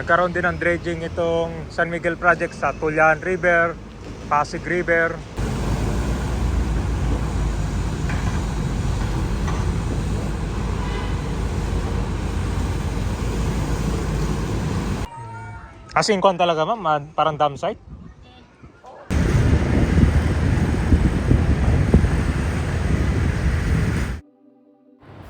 Nagkaroon din ng dredging itong San Miguel Project sa Tulyan River, Pasig River. As in, kwan talaga ma'am, ah, parang dam site?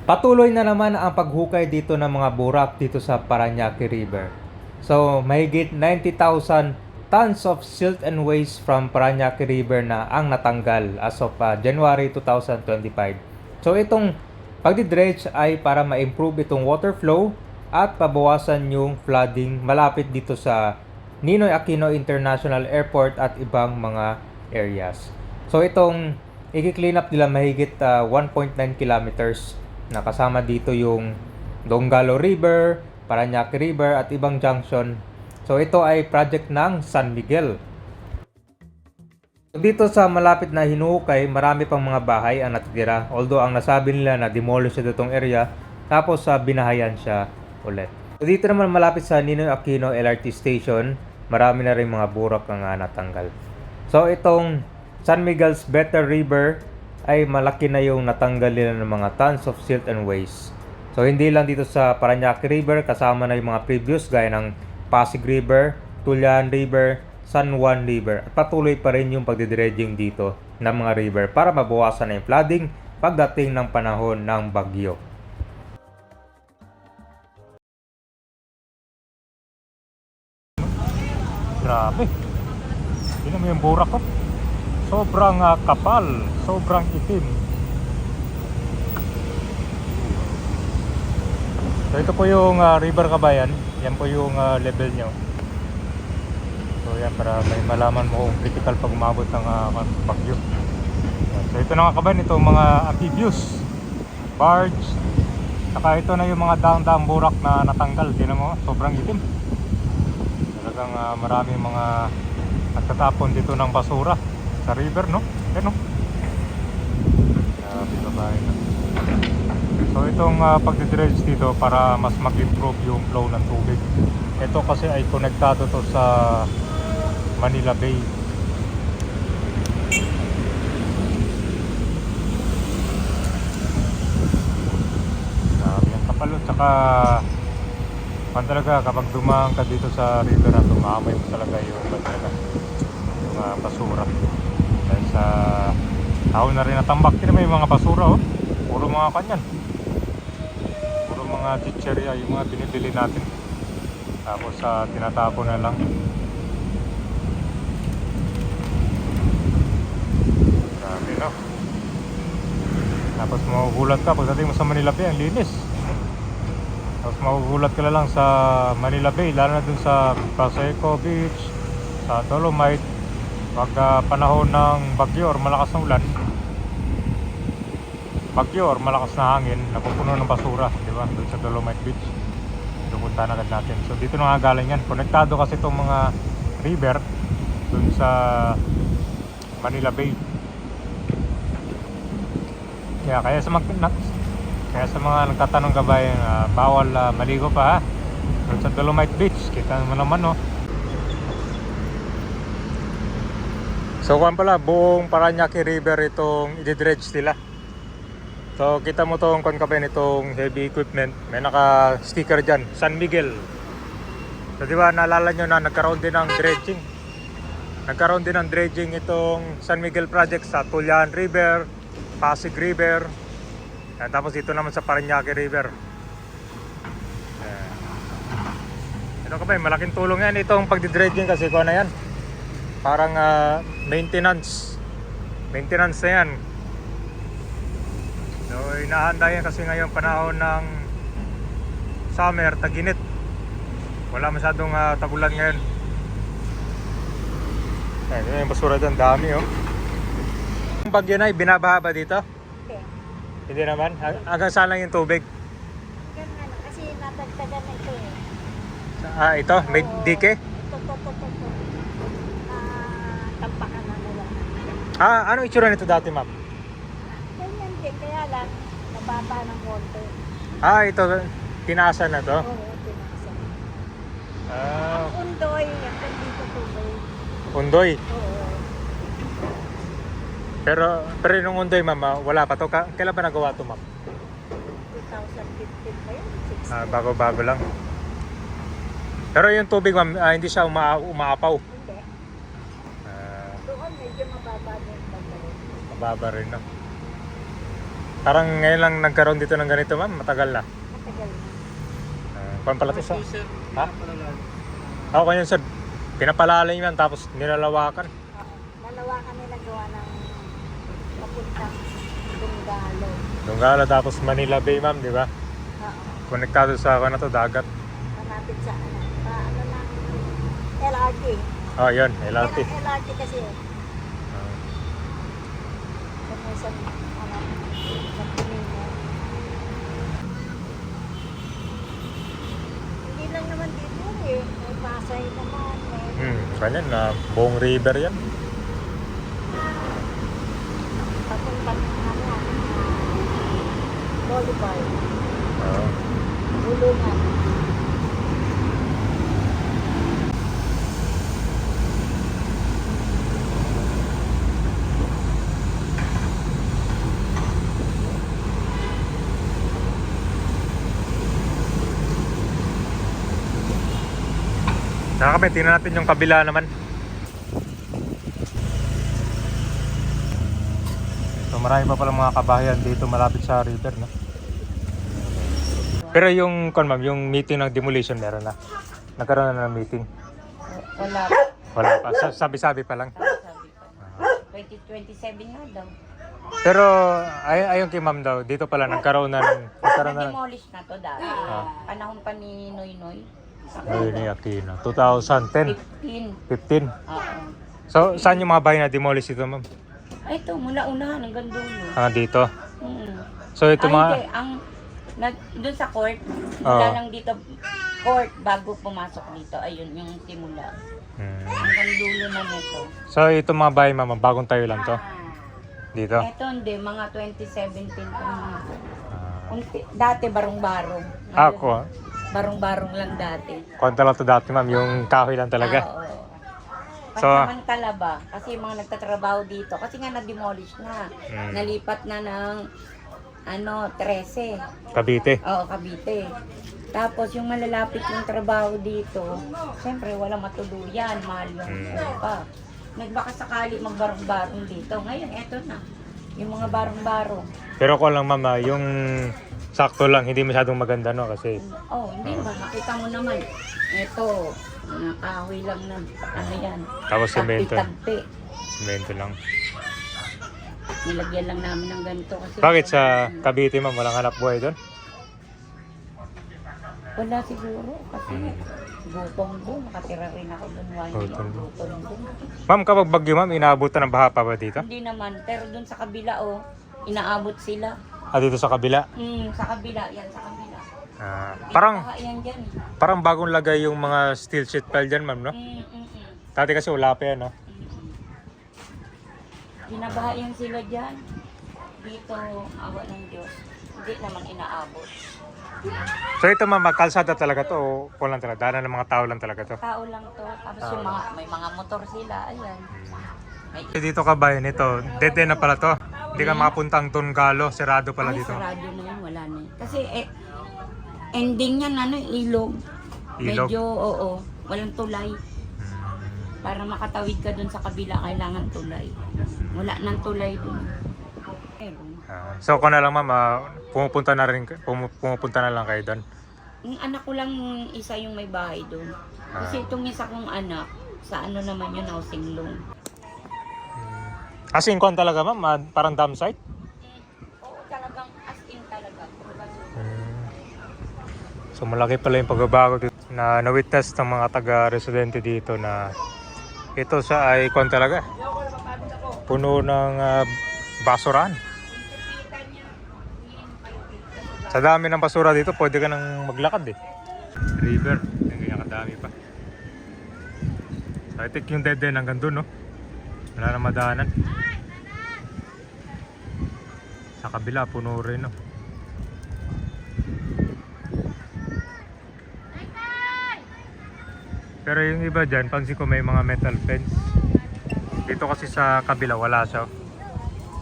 Patuloy na naman ang paghukay dito ng mga burak dito sa Paranaque River. So, mahigit 90,000 tons of silt and waste from Paranaque River na ang natanggal as of uh, January 2025. So, itong pagdidredge ay para ma-improve itong water flow at pabawasan yung flooding malapit dito sa Ninoy Aquino International Airport at ibang mga areas. So, itong i-clean up nila mahigit uh, 1.9 kilometers na kasama dito yung Donggalo River, Paranaque River at ibang junction. So ito ay project ng San Miguel. Dito sa malapit na hinuhukay, marami pang mga bahay ang natitira. Although ang nasabi nila na demolish na itong area, tapos sa binahayan siya ulit. So, dito naman malapit sa Ninoy Aquino LRT Station, marami na rin mga burak ang ah, natanggal. So itong San Miguel's Better River ay malaki na yung natanggal nila ng mga tons of silt and waste. So hindi lang dito sa Paranaque River, kasama na yung mga previous gaya ng Pasig River, Tulyan River, San Juan River. At patuloy pa rin yung pagdidredging dito ng mga river para mabawasan na yung flooding pagdating ng panahon ng bagyo. Grabe. Tingnan mo yung burak ko. Sobrang ah, kapal, sobrang itim. So ito po yung ah, River Kabayan. Yan po yung ah, level nyo. So yan para may malaman mo kung critical pag umabot ng. Yan. So ito na nga kabayan, ito mga amphibious, barge, saka ito na yung mga daang-daang burak na natanggal. Tingnan mo, sobrang itim. Talagang ah, marami mga nagtatapon dito ng basura sa river, no? Yan, no? Grabe babae na. So itong uh, pagdidredge dito para mas mag-improve yung flow ng tubig. Ito kasi ay konektado to sa Manila Bay. Grabe ang kapal. Tsaka Pan talaga kapag dumaan ka dito sa river na tumamay mo talaga yung pan talaga yung mga basura dahil sa tao na rin natambak din may mga basura oh puro mga kanyan mga chicheria yung mga binibili natin. Tapos sa tinatapon na lang. Grabe no? Tapos magugulat ka. Pagdating mo sa Manila Bay ang linis. Tapos magugulat ka lang sa Manila Bay, lalo na dun sa Paseco Beach, sa Dolomite. Pag ah, panahon ng bagyo or malakas na ulan, bagyo or malakas na hangin, napupuno ng basura, di ba? Dun sa Dolomite Beach. Pupunta na agad natin. So dito na nga galing yan. Konektado kasi itong mga river dun sa Manila Bay. Kaya kaya sa mag na- kaya sa mga nagtatanong kabayan, ah, bawal ah, maligo pa ha. Doon sa Dolomite Beach, kita mo naman no. So kuwan pala, buong Paranaque River itong i-dredge nila. So kita mo tong kuwan kabayan itong heavy equipment. May naka-sticker dyan, San Miguel. So di ba naalala nyo na nagkaroon din ng dredging. Nagkaroon din ng dredging itong San Miguel Project sa Tulyan River, Pasig River, Ayan, tapos dito naman sa Paranaque River. Ito ka ba, malaking tulong yan. Itong pagdidredging kasi ko na yan. Parang ah, maintenance. Maintenance na yan. So, inahanda yan kasi ngayon panahon ng summer, taginit. Wala masyadong ah, tagulan ngayon. Ayan, yung basura dyan, dami oh. Yung bagyo na, binabaha ba dito? Hindi. Hindi naman. Ag- Hanggang saan lang yung tubig? Ano, kasi natagtagan na ito eh. Ah, ito, may Oo. dike. Ito, ito, ito, ito, ito. Ah, tampakan na nila. Ah, ano itsura nito dati, ma'am? Din, kaya lang, nababa ng konti. Ah, ito, tinaasa na to. Oo, pinasa. Ah, Undoy. Oo. Pero, pero nung Undoy, ma'am, ah, wala pa to. Ka- kailan ba nagawa to, ma'am? 2015 pa yun. 16. Ah, bago-bago lang. Pero yung tubig, ma'am, ah, hindi siya uma umaapaw. Hindi. Ah, Doon medyo mababa na yung pagdating. mababa rin, no? Parang ngayon lang nagkaroon dito ng ganito, ma'am. Matagal na. Matagal na. Uh, kung pala to sa... Ha? Ako kanyan, sir. Pinapalalim yan, tapos nilalawakan. Oo. Dalawa kami nagawa ng papuntang Dunggalo. Dunggala, tapos Manila Bay, ma'am, di ba? Oo. Konektado sa ano to, dagat. Malapit sa ano. Sa ano ng LRT. Oh, yun, LRT. Ang LRT kasi. Ah. Kung Hindi lang naman dito eh. May Pasay naman. May Hmm, na buong river yan. papuntang ano. ah, Boulevard. Oo. Bulungan. Nakakabit, tingnan natin yung kabila naman. So marami pa pala mga kabahayan dito malapit sa river, no? Pero yung, kon ma'am, yung meeting ng demolition meron na. Nagkaroon na ng meeting. Wala. Wala pa. Sa- Sabi-sabi pa lang. Sabi pa. 2027 nga daw. Pero ay ayon kay ma'am daw, dito pala nagkaroon na ng nagkaroon na ng Na-demolish na to dati. Ah. Panahon pa ni Noy Noy. Ni Aquino. 2010, 15. 15. Oo. So, saan yung mga bahay na demolish ito, ma'am? Ay, ito, mula unahan hanggang dulo. Ah, dito. Mm. So, ito Ay, mga... hindi. Ang, nag, dun sa court, Oo. mula lang dito, court, bago pumasok dito, ayun, yung simula. Hmm. Hanggang dulo na nito. So, ito mga bahay, ma'am, bagong tayo lang to. Dito. Ito, hindi, mga 2017 to mga. Ah, Unti, dati barong-barong. Ah, Ngayon, ako, ah. Barong-barong lang dati. Kwenta lang to dati, ma'am. Yung kahoy lang talaga. Oo. So- Pansamantala ba? Kasi yung mga nagtatrabaho dito, kasi nga na-demolish na. Mm. Nalipat na ng ano, 13. Cavite. Oo, Cavite. Tapos yung malalapit yung trabaho dito, siyempre wala matuluyan, mahal yung Mm. pa. Nagbaka sakali magbarong-barong dito. Ngayon, eto na. Yung mga barong-barong. Pero ko lang, ma'am, ah, yung sakto lang, hindi masyadong maganda, no? Kasi, Oh, hindi ba? Makita mo naman. Ito, mga kahoy lang na, ano yan. Tapos semento. Tagpi-tagpi. semento lang. Nilagyan lang namin ng ganito kasi Bakit sa Cavite, ma'am, walang hanap buhay doon? wala siguro kasi gutom doon nakatira rin ako doon one year Gutom doon. Ma'am, kapag bagyo, ma'am, inaabutan ng baha pa ba dito? hindi naman pero doon sa kabila oh inaabot sila Ah, dito sa kabila. mm, sa kabila yan sa kabila Ah, parang, Binabaha yan dyan eh. parang bagong lagay yung mga steel sheet pile dyan, ma'am, no? mm, mm, mm, Dati kasi wala pa yan, no? mm. binabaha yan sila dyan dito awa ng Diyos hindi naman inaabot So ito ma'am, kalsada talaga to o kulang talaga? Daanan ng mga tao lang talaga to? tao lang to tapos yung mga may mga motor sila ayan may So, dito ka ba ito? Dead end na pala to. Hindi ka makapuntang Tongalo, sarado pala Ay, dito. sa radyo na yan, wala na. eh. Kasi eh, ending yan, ano, ilog. Ilog? Medyo, oo, walang tulay. Hmm. Para makatawid ka dun sa kabila, kailangan tulay. Wala nang tulay dun. Meron. Ah, so kung na lang ma'am, ah, pumupunta na rin, pumu- pumupunta na lang kayo doon. Yung anak ko lang isa yung may bahay dun. Kasi Ah. itong isa kong anak, sa ano naman yun, housing loan. As in, kung talaga ma'am, ah, parang dam site? Oo, talagang as in talaga. Hmm. So malaki pala yung pagbabago dito na na-witness ng mga taga-residente dito na ito sa ay kung talaga puno ng ah, basurahan. Sa dami ng basura dito, pwede ka nang maglakad eh. River, ganyan kadami pa. So I think yung dead end hanggang dun, no? Wala na madaanan. Sa kabila, puno rin, no? Pero yung iba dyan, pansin ko may mga metal fence. Dito kasi sa kabila wala siya.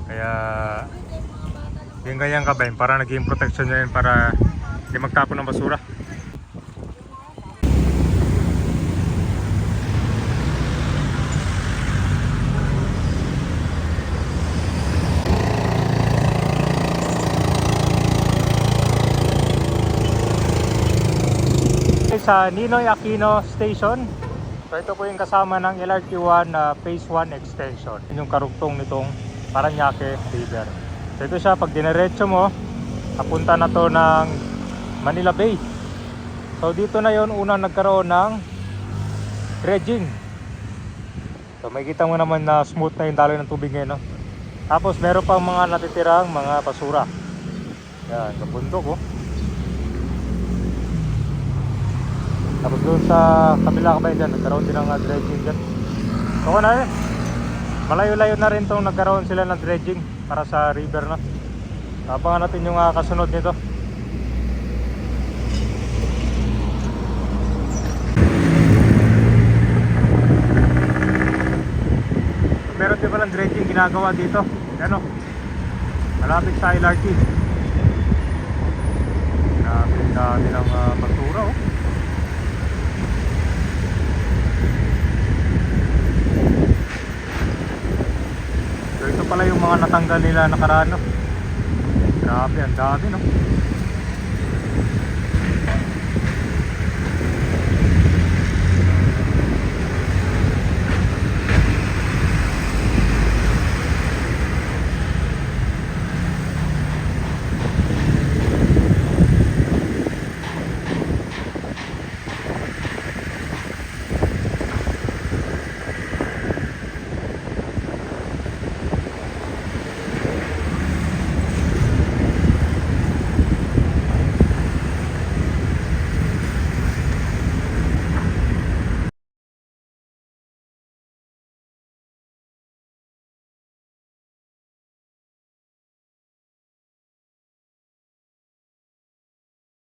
Kaya yung ganyan kabayin para naging protection niya yun para hindi magtapon ng basura. sa Ninoy Aquino Station. So ito po yung kasama ng LRT1 na Phase 1 extension. Yun yung karugtong nitong Paranaque River. So ito siya, pag dinerecho mo, papunta na to ng Manila Bay. So dito na yon unang nagkaroon ng dredging. So makikita mo naman na smooth na yung daloy ng tubig ngayon. No? Tapos meron pang mga natitirang mga basura. Yan, sa oh. Tapos doon sa kabila ka ba dyan, nagkaroon din ng uh, dredging dyan. So na yun. Malayo-layo na rin itong nagkaroon sila ng dredging para sa river na. Abangan natin yung uh, kasunod nito. Meron din palang dredging ginagawa dito. Ano? Malapit sa LRT. Grabe, dami ng uh, basura oh. Pala yung mga natanggal nila nakaraan no. Grabe, ang dami no.